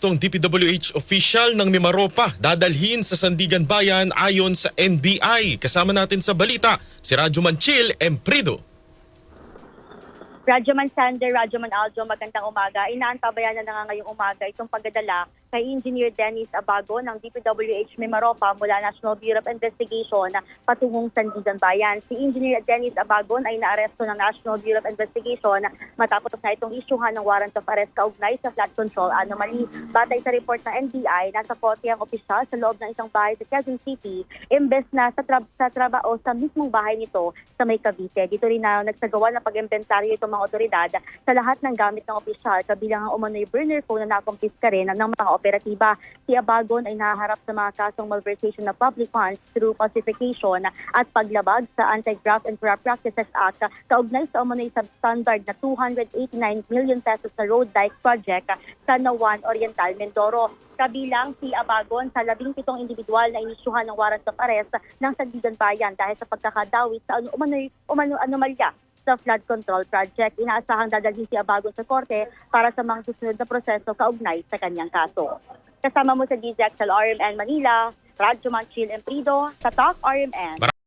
arestong DPWH official ng Mimaropa dadalhin sa Sandigan Bayan ayon sa NBI. Kasama natin sa balita si Radyo Manchil Emprido. Radyo Man Sander, Radyo Man Aljo, magandang umaga. Inaantabayan na nga ngayong umaga itong pagdadala kay Engineer Dennis Abago ng DPWH Mimaropa mula National Bureau of Investigation patungong Sandigan Bayan. Si Engineer Dennis Abagon ay naaresto ng National Bureau of Investigation matapos na itong isyuhan ng warrant of arrest kaugnay sa flood control anomaly. Batay sa report ng NBI, nasa kote ang opisyal sa loob ng isang bahay sa Quezon City imbes na sa, tra- sa trabaho sa mismong bahay nito sa May Cavite. Dito rin na nagsagawa ng pag-inventaryo itong mga otoridad sa lahat ng gamit ng opisyal kabilang ang umano'y burner phone na nakumpiska rin ng mga operatiba. Si Abagon ay nahaharap sa mga kasong malversation ng public funds through falsification at paglabag sa Anti-Graft and Corrupt Practices Act kaugnay sa umano'y substandard na 289 million pesos sa road dike project sa Nawan Oriental, Mindoro kabilang si Abagon sa labing pitong individual na inisyuhan ng warrant of arrest ng Sandigan Bayan dahil sa pagkakadawit sa ano, umano'y umano, anomalya sa flood control project. Inaasahang dadalhin si Abagon sa korte para sa mga susunod na proseso kaugnay sa kanyang kaso. Kasama mo sa DZXL RMN Manila, Radyo Manchil Emprido, sa Talk RMN.